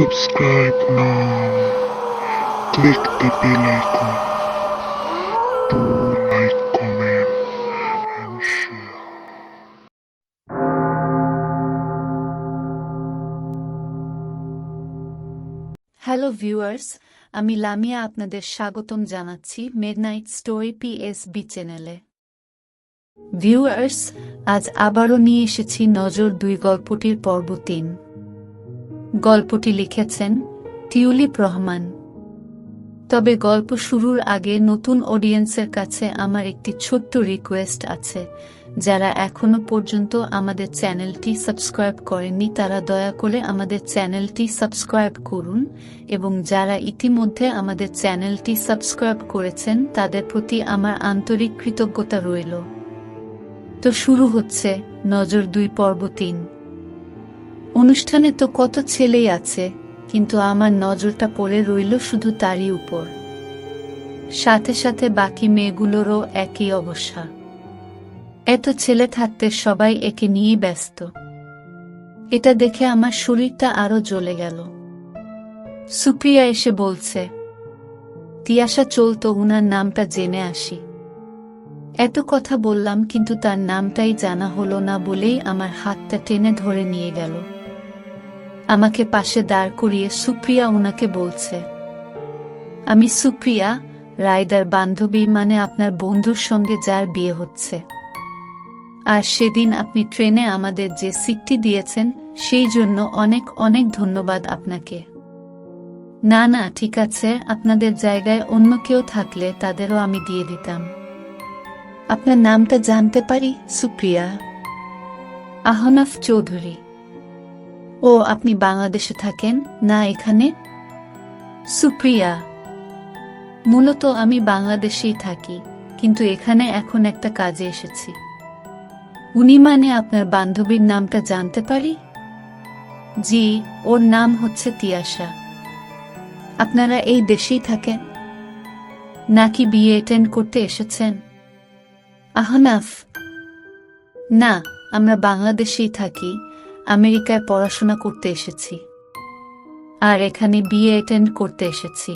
Subscribe now. Click the bell icon to like, comment, and share. Hello viewers আমি লামিয়া আপনাদের স্বাগতম জানাচ্ছি midnight story PSB চ্যানেলে viewers আজ আবারও নিয়ে এসেছি নজর দুই গল্পটির পর্ব তিন গল্পটি লিখেছেন টিউলিপ রহমান। তবে গল্প শুরুর আগে নতুন অডিয়েন্সের কাছে আমার একটি ছোট্ট রিকোয়েস্ট আছে। যারা এখনও পর্যন্ত আমাদের চ্যানেলটি সাবস্ক্রাইব করেননি, তারা দয়া করে আমাদের চ্যানেলটি সাবস্ক্রাইব করুন এবং যারা ইতিমধ্যে আমাদের চ্যানেলটি সাবস্ক্রাইব করেছেন, তাদের প্রতি আমার আন্তরিক কৃতজ্ঞতা রইল। তো শুরু হচ্ছে নজর দুই পর্ব তিন। অনুষ্ঠানে তো কত ছেলেই আছে, কিন্তু আমার নজরটা পড়ে রইল শুধু তারই উপর। সাথে সাথে বাকি মেয়েগুলোরও একই অবস্থা। এত ছেলে থাকতে সবাই একে নিয়েই ব্যস্ত। এটা দেখে আমার শরীরটা আরও জ্বলে গেল। সুপ্রিয়া এসে বলছে তিয়াসা চলতো উনার নামটা জেনে আসি। এত কথা বললাম কিন্তু তার নামটাই জানা হলো না বলেই আমার হাতটা টেনে ধরে নিয়ে গেল। আমাকে পাশে দাঁড় করিয়ে সুপ্রিয়া ওনাকে বলছে, আমি সুপ্রিয়া, রায়দার বান্ধবী মানে আপনার বন্ধুর সঙ্গে যার বিয়ে হচ্ছে। আর সেদিন আপনি ট্রেনে আমাদের যে সিটটি দিয়েছেন, সেই জন্য অনেক অনেক ধন্যবাদ আপনাকে। না না, ঠিক আছে, আপনাদের জায়গায় অন্য কেউ থাকলে তাদেরও আমি দিয়ে দিতাম। আপনার নামটা জানতে পারি, সুপ্রিয়া? আহনাফ চৌধুরী। ও আপনি বাংলাদেশে থাকেন, না এখানে? সুপ্রিয়া, মূলত আমি বাংলাদেশেই থাকি, কিন্তু এখানে এখন একটা কাজে এসেছি। উনি মানে আপনার বান্ধবীর নামটা জানতে পারি? জি, ওর নাম হচ্ছে তিয়াশা। আপনারা এই দেশেই থাকেন? নাকি বিয়ে অ্যাটেন্ড করতে এসেছেন? আহনাফ, না, আমরা বাংলাদেশেই থাকি আমেরিকায় পড়াশোনা করতে এসেছি। আর এখানে বিয়ে অ্যাটেন্ড করতে এসেছি।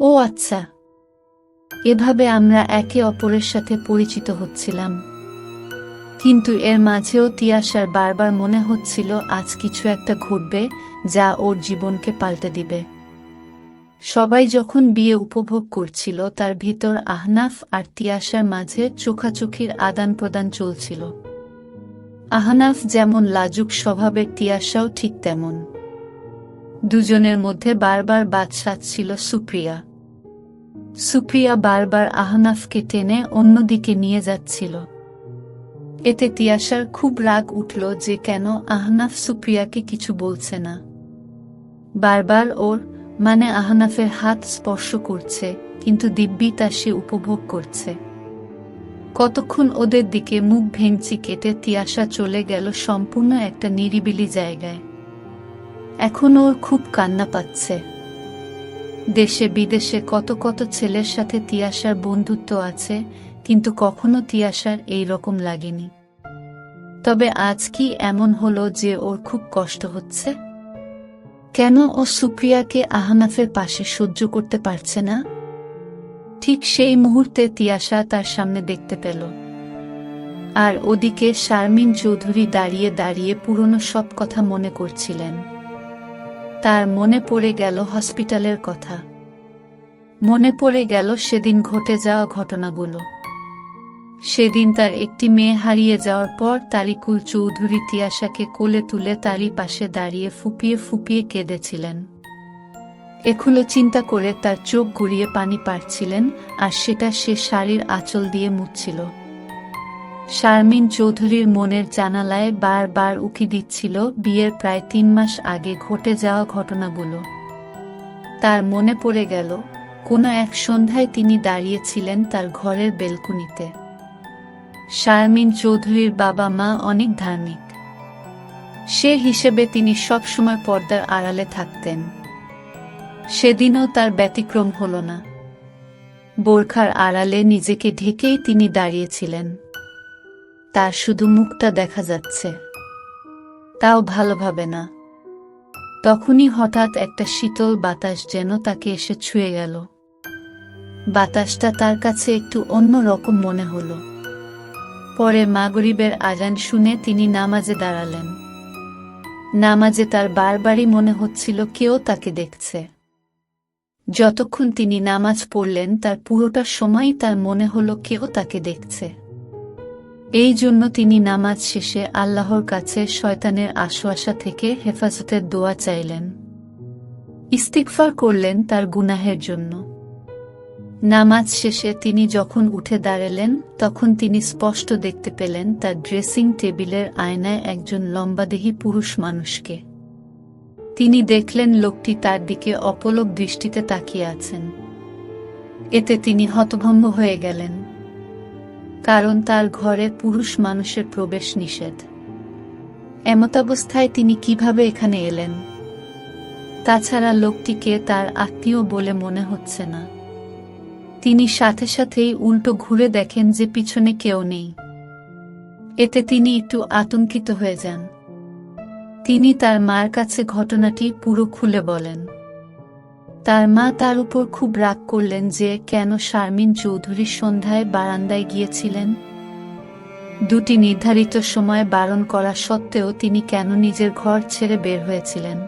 ও আচ্ছা। এভাবে আমরা একে অপরের সাথে পরিচিত হচ্ছিলাম। কিন্তু এর মাঝেও তিয়াসার বারবার মনে হচ্ছিল আজ কিছু একটা ঘটবে যা ওর জীবনকে পাল্টে দিবে। সবাই যখন বিয়ে উপভোগ করছিল, তার ভিতর আহনাফ আর তিয়াসার মাঝে চোখাচোখির আদান প্রদান চলছিল। আহনাফ যেমন লাজুক স্বভাবের তিয়াসাও ঠিক তেমন। দুজনের মধ্যে বারবার বাদশাত ছিল সুপ্রিয়া। সুপ্রিয়া বারবার আহনাফকে টেনে অন্যদিকে নিয়ে যাচ্ছিল। এতে তিয়াসার খুব রাগ উঠল যে কেন আহনাফ সুপ্রিয়াকে কিছু বলছে না। বারবার ওর মানে আহনাফের হাত স্পর্শ করছে, কিন্তু দিব্যি তা সে উপভোগ করছে। কতক্ষণ ওদের দিকে মুখ ভেঙচি কেটে তিয়াসা চলে গেল সম্পূর্ণ একটা নিরিবিলি জায়গায়। এখন ওর খুব কান্না পাচ্ছে। দেশে বিদেশে কত কত ছেলের সাথে তিয়াসার বন্ধুত্ব আছে, কিন্তু কখনো তিয়াসার এই রকম লাগেনি। তবে আজ কি এমন হলো যে ওর খুব কষ্ট হচ্ছে? কেন ও সুপ্রিয়াকে আহনাফের পাশে সহ্য করতে পারছে না? ঠিক সেই মুহূর্তে তিয়াশা তার সামনে দেখতে পেল। আর ওদিকে শারমিন চৌধুরী দাঁড়িয়ে দাঁড়িয়ে পুরনো সব কথা মনে করছিলেন। তার মনে পড়ে গেল হসপিটালের কথা। মনে পড়ে গেল সেদিন ঘটে যাওয়া ঘটনাগুলো। সেদিন তার একটি মেয়ে হারিয়ে যাওয়ার পর তারিকুল চৌধুরী তিয়াশাকে কোলে তুলে তারই পাশে দাঁড়িয়ে ফুপিয়ে ফুপিয়ে কেঁদেছিলেন। এগুলো চিন্তা করে তার চোখ ঘুরিয়ে পানি পাড়ছিলেন আর সেটা সে শাড়ির আঁচল দিয়ে মুছছিল। শারমিন চৌধুরীর মনের জানালায় বারবার উকি দিচ্ছিল বিয়ের প্রায় তিন মাস আগে ঘটে যাওয়া ঘটনাগুলো। তার মনে পড়ে গেল, কোনো এক সন্ধ্যায় তিনি দাঁড়িয়েছিলেন তার ঘরের বেলকুনিতে। শারমিন চৌধুরীর বাবা মা অনেক ধার্মিক। সে হিসেবে তিনি সবসময় পর্দার আড়ালে থাকতেন। সেদিনও তার ব্যতিক্রম হল না। বোরখার আড়ালে নিজেকে ঢেকেই তিনি দাঁড়িয়েছিলেন। তার শুধু মুখটা দেখা যাচ্ছে। তাও ভালোভাবে না। তখনই হঠাৎ একটা শীতল বাতাস যেন তাকে এসে ছুঁয়ে গেল। বাতাসটা তার কাছে একটু অন্য রকম মনে হলো। পরে মাগরিবের আজান শুনে তিনি নামাজে দাঁড়ালেন। নামাজে তার বারবারই মনে হচ্ছিল কেউ তাকে দেখছে। যতক্ষণ তিনি নামাজ পড়লেন, তার পুরোটা সময়ই তার মনে হলো কেউ তাকে দেখছে। এই জন্য তিনি নামাজ শেষে আল্লাহর কাছে শয়তানের আশোয়াশা থেকে হেফাজতের দোয়া চাইলেন। ইস্তিকফার করলেন তার গুনাহের জন্য। নামাজ শেষে তিনি যখন উঠে দাঁড়ালেন, তখন তিনি স্পষ্ট দেখতে পেলেন তার ড্রেসিং টেবিলের আয়নায় একজন লম্বাদেহী পুরুষ মানুষকে। তিনি দেখলেন লোকটি তার দিকে অপলক দৃষ্টিতে তাকিয়ে আছেন। এতে তিনি হতভম্ব হয়ে গেলেন। কারণ তার ঘরে পুরুষ মানুষের প্রবেশ নিষেধ। এমতাবস্থায় তিনি কীভাবে এখানে এলেন? তাছাড়া লোকটিকে তার আত্মীয় বলে মনে হচ্ছে না। তিনি সাথে সাথেই উল্টো ঘুরে দেখেন যে পিছনে কেউ নেই। এতে তিনি একটু আতঙ্কিত হয়ে যান। তিনি তার মার কাছে ঘটনাটি পুরো খুলে বলেন। তার মা তার উপর খুব রাগ করলেন যে, কেন শারমিন চৌধুরী সন্ধ্যায় বারান্দায় গিয়েছিলেন? দুটি নির্ধারিত সময় বারণ করা সত্ত্বেও তিনি কেন নিজের ঘর ছেড়ে বের হয়েছিলেন?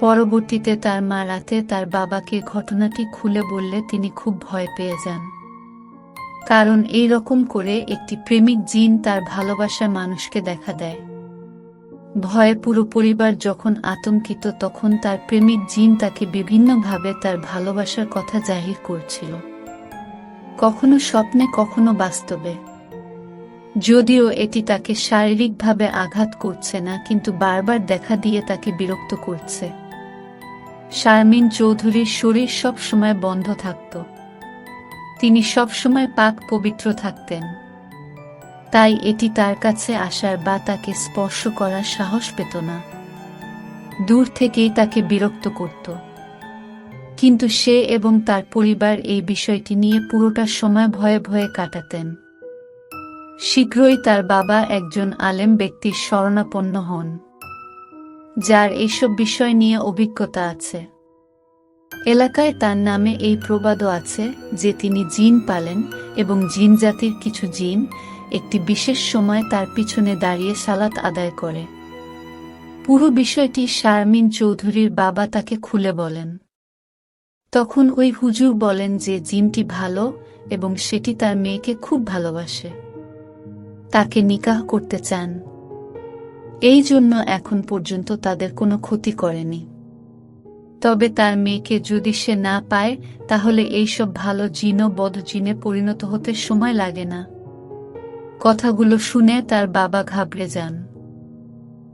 পরবর্তীতে তার মা রাতে তার বাবাকে ঘটনাটি খুলে বললে তিনি খুব ভয় পেয়ে যান। কারণ এই রকম করে একটি প্রেমিক জিন তার ভালোবাসার মানুষকে দেখা দেয়। ভয়ে পুরো পরিবার যখন আতঙ্কিত তখন তার প্রেমিক জিন তাকে বিভিন্নভাবে তার ভালোবাসার কথা জাহির করছিল। কখনো স্বপ্নে, কখনো বাস্তবে। যদিও এটি তাকে শারীরিকভাবে আঘাত করছে না, কিন্তু বারবার দেখা দিয়ে তাকে বিরক্ত করছে। শারমিন চৌধুরীর শরীর সব সময় বন্ধ থাকত। তিনি সব সময় পাক পবিত্র থাকতেন। তাই এটি তার কাছে আসার বা তাকে স্পর্শ করার সাহস পেত না। দূর থেকেই তাকে বিরক্ত করত। কিন্তু সে এবং তার পরিবার এই বিষয়টি নিয়ে পুরোটা সময় ভয়ে ভয়ে কাটাতেন। শীঘ্রই তার বাবা একজন আলেম ব্যক্তির শরণাপন্ন হন, যার এইসব বিষয় নিয়ে অভিজ্ঞতা আছে। এলাকায় তার নামে এই প্রবাদও আছে যে তিনি জিন পালেন এবং জিন জাতির কিছু জিন একটি বিশেষ সময় তার পিছনে দাঁড়িয়ে সালাত আদায় করে। পুরো বিষয়টি শারমিন চৌধুরীর বাবা তাকে খুলে বলেন। তখন ওই হুজুর বলেন যে জিনটি ভালো এবং সেটি তার মেয়েকে খুব ভালোবাসে। তাকে নিকাহ করতে চান। এই জন্য এখন পর্যন্ত তাদের কোনো ক্ষতি করেনি। তবে তার মেয়েকে যদি সে না পায়, তাহলে এইসব ভালো জিন ও বদ জিনে পরিণত হতে সময় লাগে না। কথাগুলো শুনে তার বাবা ঘাবড়ে যান।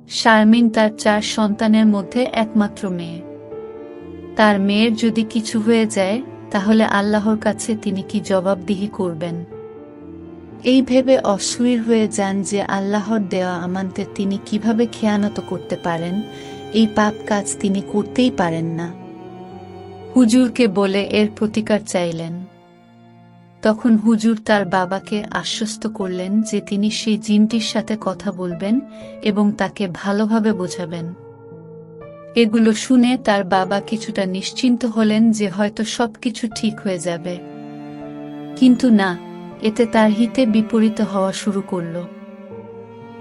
শারমিন তার চার সন্তানের মধ্যে একমাত্র মেয়ে। তার মেয়ের যদি কিছু হয়ে যায়, তাহলে আল্লাহর কাছে তিনি কি জবাবদিহি করবেন? এই ভেবে অসুইর হয়ে যান যে আল্লাহর দেওয়া আমানতে তিনি কীভাবে খেয়ানত করতে পারেন, এই পাপ কাজ তিনি করতেই পারেন না। হুজুরকে বলে এর প্রতিকার চাইলেন। তখন হুজুর তার বাবাকে আশ্বস্ত করলেন যে তিনি সেই জিনটির সাথে কথা বলবেন এবং তাকে ভালোভাবে বোঝাবেন। এগুলো শুনে তার বাবা কিছুটা নিশ্চিন্ত হলেন যে হয়তো সবকিছু ঠিক হয়ে যাবে। কিন্তু না, এতে তার হিতে বিপরীত হওয়া শুরু করল।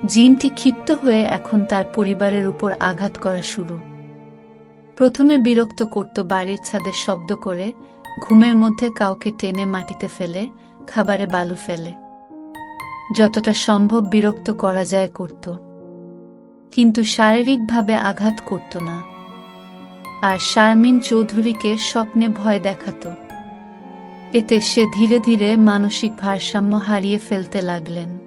জিনটি ক্ষিপ্ত হয়ে এখন তার পরিবারের উপর আঘাত করা শুরু। প্রথমে বিরক্ত করত বাড়ির ছাদের শব্দ করে ঘুমের মধ্যে কাউকে টেনে মাটিতে ফেলে, খাবারে বালু ফেলে। যতটা সম্ভব বিরক্ত করা যায় করত। কিন্তু শারীরিকভাবে আঘাত করত না। আর শারমিন চৌধুরীকে স্বপ্নে ভয় দেখাতো। এতে সে ধীরে ধীরে মানসিক ভারসাম্য হারিয়ে ফেলতে লাগলেন।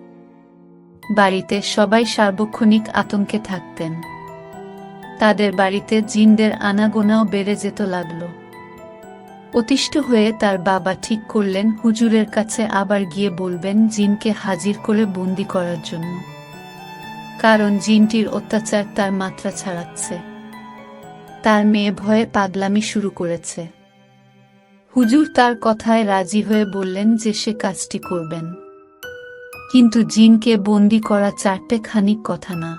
বাড়িতে সবাই সার্বক্ষণিক আতঙ্কে থাকতেন। তাদের বাড়িতে জিনদের আনাগোনাও বেড়ে যেত লাগল। অতিষ্ঠ হয়ে তার বাবা ঠিক করলেন, হুজুরের কাছে আবার গিয়ে বলবেন জিনকে হাজির করে বন্দি করার জন্য। কারণ জিনটির অত্যাচার তার মাত্রা ছাড়াচ্ছে। তার মেয়ে ভয়ে পাগলামি শুরু করেছে। হুজুর তার কথায় রাজি হয়ে বললেন যে সে কাজটি করবেন। কিন্তু জিনকে বন্দি করা চারটে খানিক কথা না।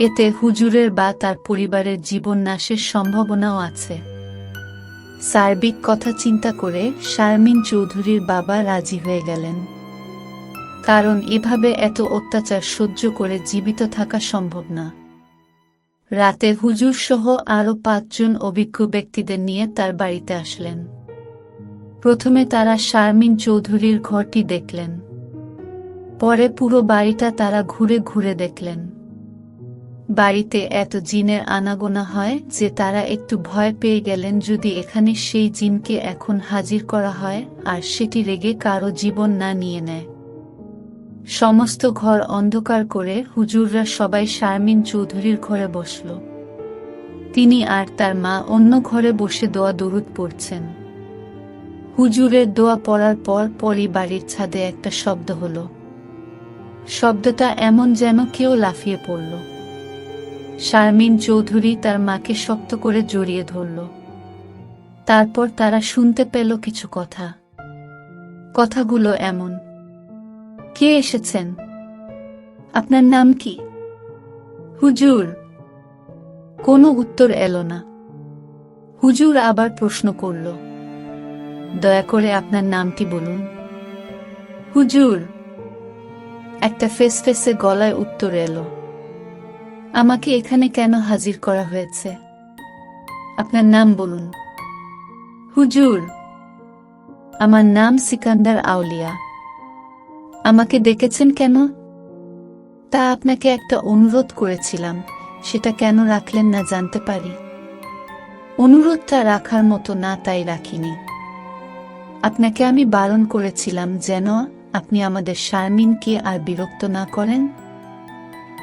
এতে হুজুরের বা তার পরিবারের জীবন নাশের সম্ভাবনাও আছে। সার্বিক কথা চিন্তা করে শারমিন চৌধুরীর বাবা রাজি হয়ে গেলেন। কারণ এভাবে এত অত্যাচার সহ্য করে জীবিত থাকা সম্ভব না। রাতে হুজুর সহ আরও পাঁচজন অভিজ্ঞ ব্যক্তিদের নিয়ে তার বাড়িতে আসলেন। প্রথমে তারা শারমিন চৌধুরীর ঘরটি দেখলেন। পরে পুরো বাড়িটা তারা ঘুরে ঘুরে দেখলেন। বাড়িতে এত জিনের আনাগোনা হয় যে তারা একটু ভয় পেয়ে গেলেন যদি এখানে সেই জিনকে এখন হাজির করা হয়, আর সেটি রেগে কারও জীবন না নিয়ে নেয়। সমস্ত ঘর অন্ধকার করে হুজুররা সবাই শারমিন চৌধুরীর ঘরে বসল। তিনি আর তার মা অন্য ঘরে বসে দোয়া দরুদ পড়ছেন। হুজুরের দোয়া পড়ার পর পরই বাড়ির ছাদে একটা শব্দ হলো। শব্দটা এমন যেন কেউ লাফিয়ে পড়ল। শারমিন চৌধুরী তার মাকে শক্ত করে জড়িয়ে ধরল। তারপর তারা শুনতে পেল কিছু কথা। কথাগুলো এমন। কে এসেছেন? আপনার নাম কি? হুজুর। কোনো উত্তর এলো না। হুজুর আবার প্রশ্ন করল। দয়া করে আপনার নামটি বলুন। হুজুর। একটা ফেস ফেসে গলায় উত্তর এলো। আমাকে এখানে কেন হাজির করা হয়েছে? আপনার নাম বলুন। হুজুর। আমার নাম সিকান্দার আউলিয়া। আমাকে ডেকেছেন কেন? তা আপনাকে একটা অনুরোধ করেছিলাম সেটা কেন রাখলেন না জানতে পারি। অনুরোধটা রাখার মতো না তাই রাখিনি। আপনাকে আমি বারণ করেছিলাম যেন আপনি আমাদের শারমিনকে আর বিরক্ত না করেন।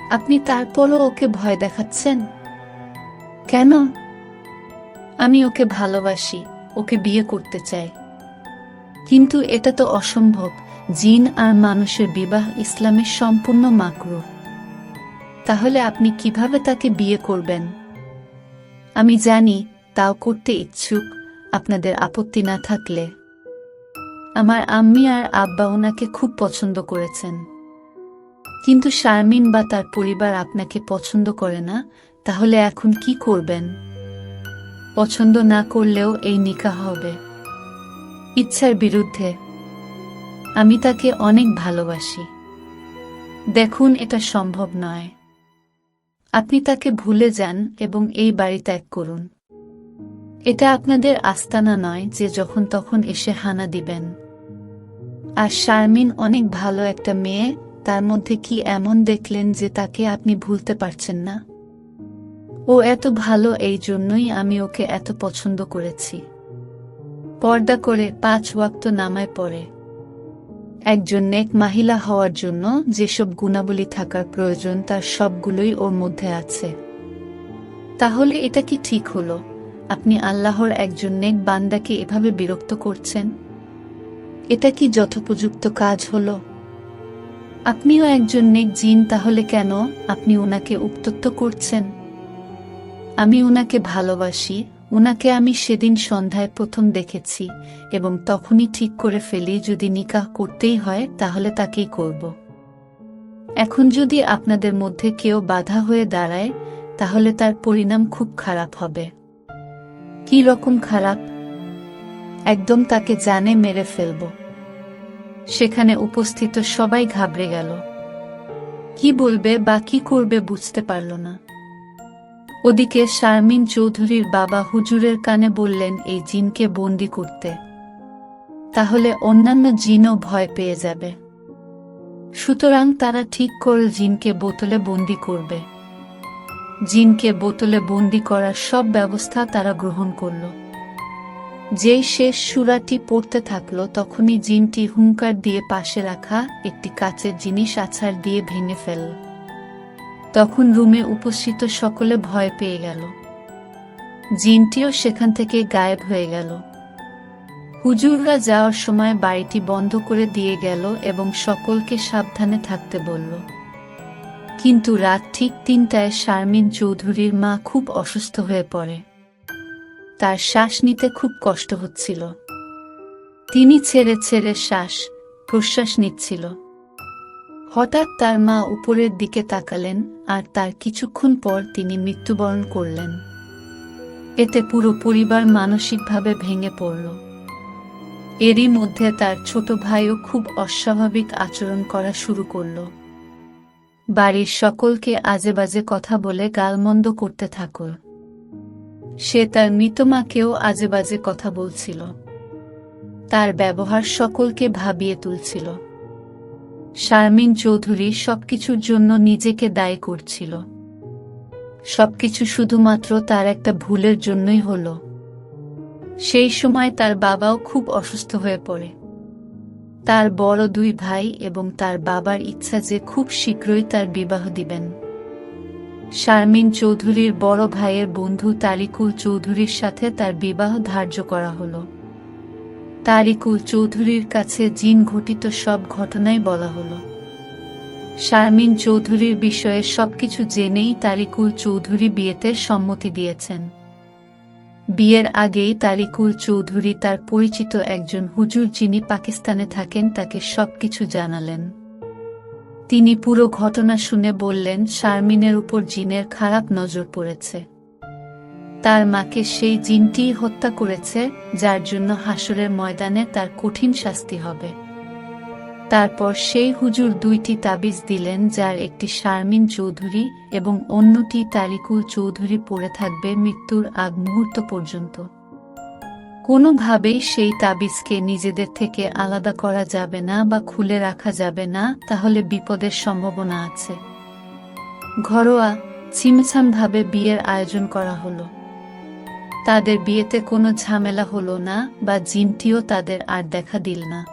আপনি তারপরও ওকে ভয় দেখাচ্ছেন? কেন? আমি ওকে ভালোবাসি, ওকে বিয়ে করতে চাই। কিন্তু এটা তো অসম্ভব, জিন আর মানুষের বিবাহ ইসলামের সম্পূর্ণ মাকরু তাহলে আপনি কীভাবে তাকে বিয়ে করবেন? আমি জানি তাও করতে ইচ্ছুক, আপনাদের আপত্তি না থাকলে। আমার আম্মি আর আব্বা ওনাকে খুব পছন্দ করেছেন। কিন্তু শারমিন বা তার পরিবার আপনাকে পছন্দ করে না, তাহলে এখন কি করবেন? পছন্দ না করলেও এই নিকাহ হবে। ইচ্ছার বিরুদ্ধে। আমি তাকে অনেক ভালোবাসি। দেখুন, এটা সম্ভব নয়। আপনি তাকে ভুলে যান এবং এই বাড়ি ত্যাগ করুন। এটা আপনাদের আস্তানা নয় যে যখন তখন এসে হানা দিবেন। আর শারমিন অনেক ভালো একটা মেয়ে তার মধ্যে কি এমন দেখলেন যে তাকে আপনি ভুলতে পারছেন না? ও এত ভালো, এই জন্যই আমি ওকে এত পছন্দ করেছি। পর্দা করে পাঁচ ওয়াক্ত নামায় পড়ে। একজন নেক মাহিলা হওয়ার জন্য যেসব গুণাবলী থাকার প্রয়োজন, তার সবগুলোই ওর মধ্যে আছে। তাহলে এটা কি ঠিক হলো? আপনি আল্লাহর একজন নেক বান্দাকে এভাবে বিরক্ত করছেন? এটা কি যথোপযুক্ত কাজ হলো? আপনিও একজন নেক জিন, তাহলে কেন আপনি ওনাকে উত্তক্ত করছেন? আমি ওনাকে ভালোবাসি ওনাকে আমি সেদিন সন্ধ্যায় প্রথম দেখেছি, এবং তখনই ঠিক করে ফেলি, যদি নিকাহ করতেই হয়, তাহলে তাকেই করব। এখন যদি আপনাদের মধ্যে কেউ বাধা হয়ে দাঁড়ায়, তাহলে তার পরিণাম খুব খারাপ হবে। কি রকম খারাপ? একদম তাকে জানে মেরে ফেলব। সেখানে উপস্থিত সবাই ঘাবড়ে গেল। কি বলবে বা কি করবে বুঝতে পারল না। ওদিকে শারমিন চৌধুরীর বাবা হুজুরের কানে বললেন, এই জিনকে বন্দি করতে। তাহলে অন্যান্য জিনও ভয় পেয়ে যাবে। সুতরাং তারা ঠিক করল জিনকে বোতলে বন্দি করবে। জিনকে বোতলে বন্দি করার সব ব্যবস্থা তারা গ্রহণ করল। যেই শেষ সুরাটি পড়তে থাকল তখনই জিনটি হুঙ্কার দিয়ে পাশে রাখা একটি কাচের জিনিস আছাড় দিয়ে ভেঙে ফেলল তখন রুমে উপস্থিত সকলে ভয় পেয়ে গেল। জিনটিও সেখান থেকে গায়েব হয়ে গেল। হুজুররা যাওয়ার সময় বাড়িটি বন্ধ করে দিয়ে গেল এবং সকলকে সাবধানে থাকতে বলল। কিন্তু রাত ঠিক তিনটায় শারমিন চৌধুরীর মা খুব অসুস্থ হয়ে পড়ে। তার শ্বাস নিতে খুব কষ্ট হচ্ছিল। তিনি ছেড়ে ছেড়ে শ্বাস, প্রশ্বাস নিচ্ছিল। হঠাৎ তার মা উপরের দিকে তাকালেন আর তার কিছুক্ষণ পর তিনি মৃত্যুবরণ করলেন। এতে পুরো পরিবার মানসিকভাবে ভেঙে পড়ল। এরই মধ্যে তার ছোট ভাইও খুব অস্বাভাবিক আচরণ করা শুরু করল। বাড়ির সকলকে আজে বাজে কথা বলে গালমন্দ করতে থাকল সে তার মৃত মাকেও আজে বাজে কথা বলছিল। তার ব্যবহার সকলকে ভাবিয়ে তুলছিল। শারমিন চৌধুরী সবকিছুর জন্য নিজেকে দায়ী করছিল। সবকিছু শুধুমাত্র তার একটা ভুলের জন্যই হল। সেই সময় তার বাবাও খুব অসুস্থ হয়ে পড়ে। তার বড় দুই ভাই এবং তার বাবার ইচ্ছা যে খুব শীঘ্রই তার বিবাহ দিবেন। শারমিন চৌধুরীর বড় ভাইয়ের বন্ধু তারিকুল চৌধুরীর সাথে তার বিবাহ ধার্য করা হলো। তারিকুল চৌধুরীর কাছে জিন ঘটিত সব ঘটনাই বলা হলো। শারমিন চৌধুরীর বিষয়ে সবকিছু জেনেই তারিকুল চৌধুরী বিয়েতে সম্মতি দিয়েছেন। বিয়ের আগেই তারিকুল চৌধুরী তার পরিচিত একজন হুজুর যিনি পাকিস্তানে থাকেন তাকে সবকিছু জানালেন। তিনি পুরো ঘটনা শুনে বললেন, শারমিনের উপর জিনের খারাপ নজর পড়েছে। তার মাকে সেই জিনটিই হত্যা করেছে, যার জন্য হাসরের ময়দানে তার কঠিন শাস্তি হবে। তারপর সেই হুজুর দুইটি তাবিজ দিলেন, যার একটি শারমিন চৌধুরী এবং অন্যটি তারিকুল চৌধুরী পড়ে থাকবে মৃত্যুর আগ মুহূর্ত পর্যন্ত। কোনোভাবেই সেই তাবিজকে নিজেদের থেকে আলাদা করা যাবে না বা খুলে রাখা যাবে না, তাহলে বিপদের সম্ভাবনা আছে। ঘরোয়া, ছিমছামভাবে বিয়ের আয়োজন করা হলো। তাদের বিয়েতে কোনো ঝামেলা হলো না বা জিনটিও তাদের আর দেখা দিল না।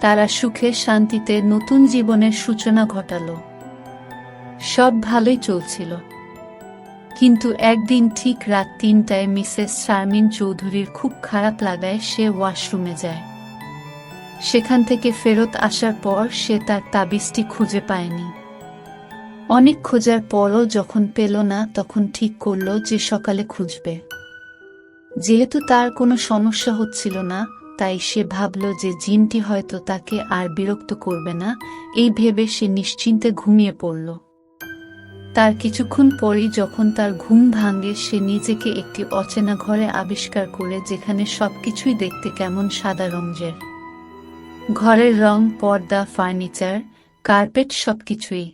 তারা সুখে শান্তিতে নতুন জীবনের সূচনা ঘটালো। সব ভালোই চলছিল। কিন্তু একদিন ঠিক রাত তিনটায় মিসেস শারমিন চৌধুরীর খুব খারাপ লাগায় সে ওয়াশরুমে যায়। সেখান থেকে ফেরত আসার পর সে তার তাবিজটি খুঁজে পায়নি। অনেক খোঁজার পরও যখন পেল না, তখন ঠিক করল যে সকালে খুঁজবে। যেহেতু তার কোনো সমস্যা হচ্ছিল না, তাই সে ভাবল যে জিনটি হয়তো তাকে আর বিরক্ত করবে না, এই ভেবে সে নিশ্চিন্তে ঘুমিয়ে পড়ল। তার কিছুক্ষণ পরই যখন তার ঘুম ভাঙে, সে নিজেকে একটি অচেনা ঘরে আবিষ্কার করে, যেখানে সবকিছুই দেখতে কেমন সাদা রঙের। ঘরের রং, পর্দা, ফার্নিচার, কার্পেট, সবকিছুই।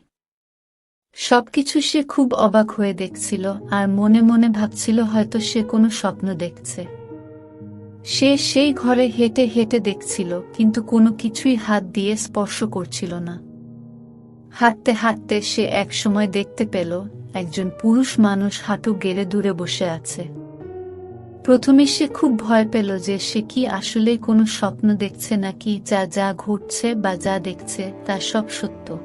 সবকিছু সে খুব অবাক হয়ে দেখছিল, আর মনে মনে ভাবছিল হয়তো সে কোনো স্বপ্ন দেখছে। সে সেই ঘরে হেঁটে হেঁটে দেখছিল, কিন্তু কোনো কিছুই হাত দিয়ে স্পর্শ করছিল না। হাঁটতে হাঁটতে সে একসময় দেখতে পেল, একজন পুরুষ মানুষ হাঁটু গেড়ে দূরে বসে আছে। প্রথমে সে খুব ভয় পেল যে সে কি আসলেই কোনো স্বপ্ন দেখছে নাকি যা যা ঘটছে বা যা দেখছে তা সব সত্য।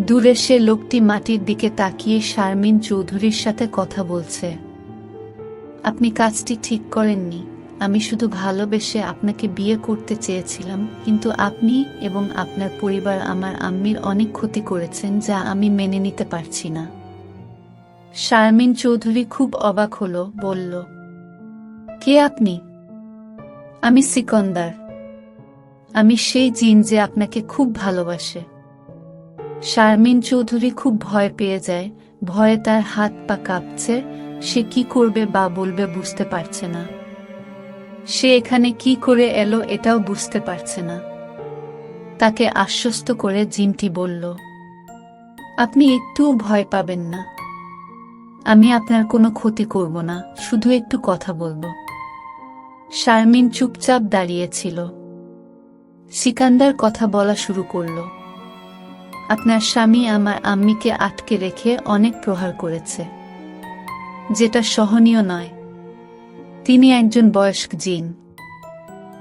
দূরে সে লোকটি মাটির দিকে তাকিয়ে শারমিন চৌধুরীর সাথে কথা বলছে। আপনি কাজটি ঠিক করেননি। আমি শুধু ভালোবেসে আপনাকে বিয়ে করতে চেয়েছিলাম, কিন্তু আপনি এবং আপনার পরিবার আমার আম্মির অনেক ক্ষতি করেছেন যা আমি মেনে নিতে পারছি না। শারমিন চৌধুরী খুব অবাক হলো, বলল, কে আপনি? আমি সিকন্দার। আমি সেই জিন যে আপনাকে খুব ভালোবাসে। শারমিন চৌধুরী খুব ভয় পেয়ে যায়, ভয়ে তার হাত পা কাঁপছে, সে কি করবে বা বলবে বুঝতে পারছে না। সে এখানে কি করে এলো এটাও বুঝতে পারছে না। তাকে আশ্বস্ত করে জিমটি বলল, আপনি একটুও ভয় পাবেন না। আমি আপনার কোনো ক্ষতি করব না, শুধু একটু কথা বলব। শারমিন চুপচাপ দাঁড়িয়েছিল। সিকান্দার কথা বলা শুরু করল, আপনার স্বামী আমার আম্মিকে আটকে রেখে অনেক প্রহার করেছে, যেটা সহনীয় নয়। তিনি একজন বয়স্ক জিন।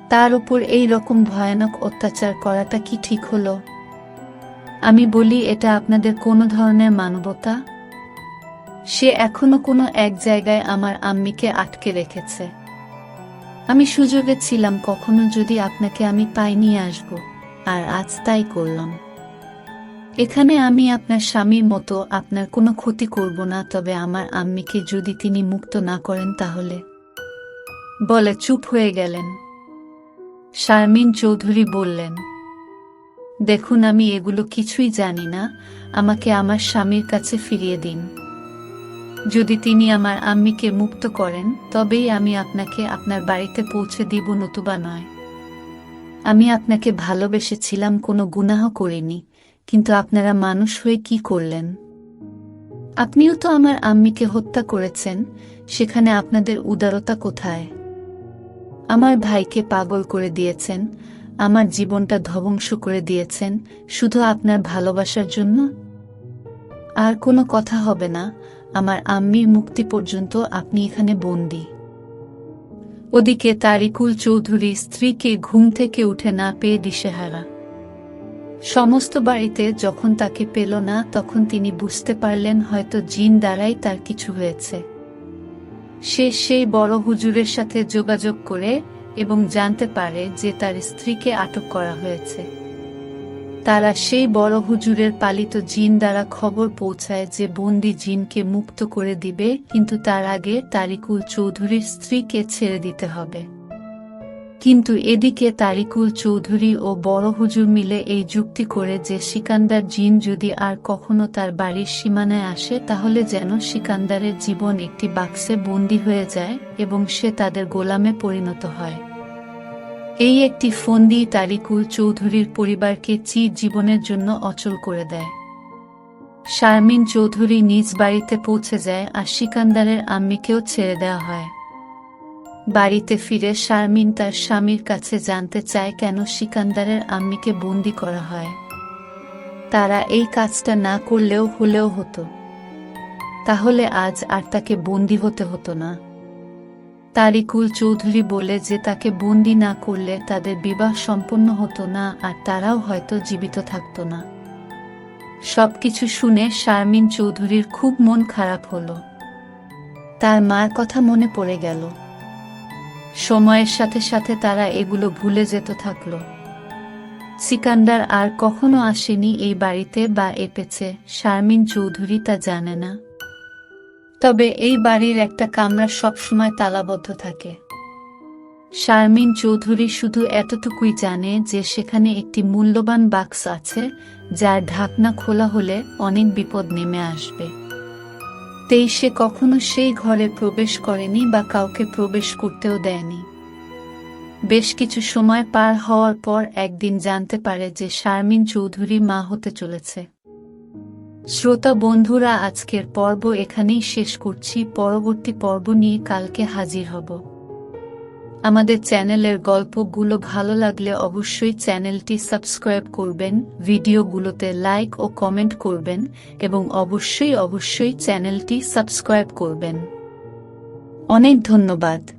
তার উপর এই রকম ভয়ানক অত্যাচার করাটা কি ঠিক হলো? আমি বলি, এটা আপনাদের কোনো ধরনের মানবতা? সে এখনও কোনো এক জায়গায় আমার আম্মিকে আটকে রেখেছে। আমি সুযোগে ছিলাম, কখনো যদি আপনাকে আমি পাই নিয়ে আসব, আর আজ তাই করলাম। এখানে আমি আপনার স্বামীর মতো আপনার কোনো ক্ষতি করব না, তবে আমার আম্মিকে যদি তিনি মুক্ত না করেন তাহলে। বলে চুপ হয়ে গেলেন। শারমিন চৌধুরী বললেন, দেখুন, আমি এগুলো কিছুই জানি না। আমাকে আমার স্বামীর কাছে ফিরিয়ে দিন। যদি তিনি আমার আম্মিকে মুক্ত করেন, তবেই আমি আপনাকে আপনার বাড়িতে পৌঁছে দিব নতুবা নয়। আমি আপনাকে ভালোবেসেছিলাম, কোনো গুনাহ করিনি। কিন্তু আপনারা মানুষ হয়ে কি করলেন? আপনিও তো আমার আম্মিকে হত্যা করেছেন। সেখানে আপনাদের উদারতা কোথায়? আমার ভাইকে পাগল করে দিয়েছেন, আমার জীবনটা ধ্বংস করে দিয়েছেন, শুধু আপনার ভালোবাসার জন্য? আর কোনো কথা হবে না, আমার আম্মির মুক্তি পর্যন্ত আপনি এখানে বন্দি। ওদিকে তারিকুল চৌধুরী স্ত্রীকে ঘুম থেকে উঠে না পেয়ে দিশেহারা। সমস্ত বাড়িতে যখন তাকে পেল না, তখন তিনি বুঝতে পারলেন হয়তো জিন দ্বারাই তার কিছু হয়েছে। সে সেই বড় হুজুরের সাথে যোগাযোগ করে এবং জানতে পারে যে তার স্ত্রীকে আটক করা হয়েছে। তারা সেই বড় হুজুরের পালিত জিন দ্বারা খবর পৌঁছায় যে বন্দি জিনকে মুক্ত করে দিবে, কিন্তু তার আগে তারিকুল চৌধুরীর স্ত্রীকে ছেড়ে দিতে হবে। কিন্তু এদিকে তারিকুল চৌধুরী ও বড় হুজুর মিলে এই যুক্তি করে যে সিকান্দার জিন যদি আর কখনো তার বাড়ির সীমানায় আসে তাহলে যেন সিকান্দারের জীবন একটি বাক্সে বন্দি হয়ে যায় এবং সে তাদের গোলামে পরিণত হয়। এই একটি ফন্দি তারিকুল চৌধুরীর পরিবারকে চির জীবনের জন্য অচল করে দেয়। শারমিন চৌধুরী নিজ বাড়িতে পৌঁছে যায় আর সিকান্দারের আম্মিকেও ছেড়ে দেওয়া হয়। বাড়িতে ফিরে শারমিন তার স্বামীর কাছে জানতে চায় কেন সিকান্দারের আম্মিকে বন্দি করা হয়। তারা এই কাজটা না করলেও হলেও হতো। তাহলে আজ আর তাকে বন্দি হতে হতো না। তারিকুল চৌধুরী বলে যে তাকে বন্দি না করলে তাদের বিবাহ সম্পন্ন হতো না আর তারাও হয়তো জীবিত থাকতো না। সব কিছু শুনে শারমিন চৌধুরীর খুব মন খারাপ হলো। তার মার কথা মনে পড়ে গেল। সময়ের সাথে সাথে তারা এগুলো ভুলে যেতে থাকল। সিকান্দার আর কখনো আসেনি এই বাড়িতে বা এপেছে, শারমিন চৌধুরী তা জানে না। তবে এই বাড়ির একটা কামরা সবসময় তালাবদ্ধ থাকে। শারমিন চৌধুরী শুধু এতটুকুই জানে যে সেখানে একটি মূল্যবান বাক্স আছে, যার ঢাকনা খোলা হলে অনেক বিপদ নেমে আসবে। তেই সে কখনো সেই ঘরে প্রবেশ করেনি বা কাউকে প্রবেশ করতেও দেয়নি। বেশ কিছু সময় পার হওয়ার পর একদিন জানতে পারে যে শারমিন চৌধুরী মা হতে চলেছে। শ্রোতা বন্ধুরা, আজকের পর্ব এখানেই শেষ করছি। পরবর্তী পর্ব নিয়ে কালকে হাজির হব। আমাদের চ্যানেলের গল্পগুলো ভালো লাগলে অবশ্যই চ্যানেলটি সাবস্ক্রাইব করবেন, ভিডিওগুলোতে লাইক ও কমেন্ট করবেন এবং অবশ্যই অবশ্যই চ্যানেলটি সাবস্ক্রাইব করবেন। অনেক ধন্যবাদ।